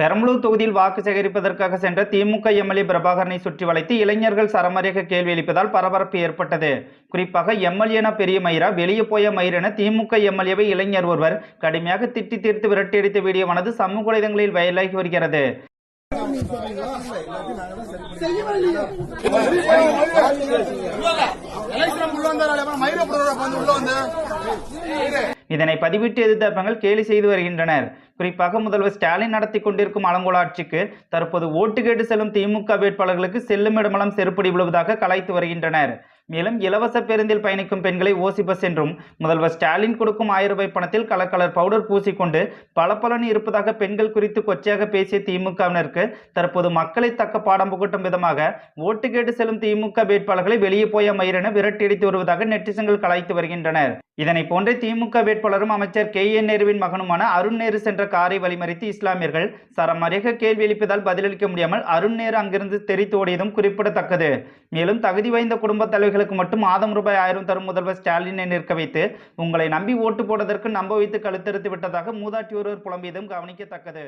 பெரம்பலூர் தொகுதியில் வாக்கு சேகரிப்பதற்காக சென்ற திமுக எம்எல்ஏ பிரபாகரனை சுற்றி வளைத்து இளைஞர்கள் சரமாரியாக கேள்வி எழுப்பதால் பரபரப்பு ஏற்பட்டது. குறிப்பாக எம்எல்ஏனா பெரிய மயிரா வெளியே போய மயிரென திமுக எம்எல்ஏவை இளைஞர் ஒருவர் கடுமையாக திட்டி தீர்த்து விரட்டியடித்த வீடியோவானது சமூக வலைதளங்களில் வயலாகி வருகிறது. உள்ள வந்து இதனை பதிவிட்டு எதிர்த்தவர்கள் கேலி செய்து வருகின்றனர். குறிப்பாக முதல்வர் ஸ்டாலின் நடத்தி கொண்டிருக்கும் அலங்கோலாட்சிக்கு தற்போது ஓட்டு கேட்டு செல்லும் திமுக வேட்பாளர்களுக்கு செல்லும் இடமெல்லாம் செருப்படி விழுவதாக கலாய்த்து வருகின்றனர். மேலும் இலவச பேருந்தில் பயணிக்கும் பெண்களை ஓசி பஸ் என்றும் முதல்வர் ஸ்டாலின் கொடுக்கும் ஆயிரம் ரூபாய் பணத்தில் கலக்கலர் கலர் பவுடர் பூசிக்கொண்டு பளபளன்னு இருப்பதாக பெண்கள் குறித்து கொச்சையாக பேசிய திமுகவினருக்கு தற்போது மக்களை தக்க பாடம் புகட்டும் விதமாக ஓட்டு கேட்டு செல்லும் திமுக வேட்பாளர்களை வெளியே போய மயிரென விரட்டியடித்து வருவதாக நெட்டிசன்கள் கலாய்த்து வருகின்றனர். இதனை போன்றே திமுக வேட்பாளரும் அமைச்சர் கே. என் நேருவின் மகனுமான அருண் நேரு சென்ற காரை வழிமறித்து இஸ்லாமியர்கள் சரமாரியாக கேள்வி எழுப்பதால் பதிலளிக்க முடியாமல் அருண் நேரு அங்கிருந்து தெரித்து ஓடியதும் குறிப்பிடத்தக்கது. மேலும் தகுதி வாய்ந்த குடும்பத் தலைவர்களுக்கு மட்டும் மாதம் ரூபாய் ஆயிரம் தரும் முதல்வர் ஸ்டாலினை நிற்க வைத்து உங்களை நம்பி ஓட்டு போடுவதற்கு நம்ப வைத்து கழுத்தறுத்து விட்டதாக மூதாட்டி ஒருவர் புலம்பியதும் கவனிக்கத்தக்கது.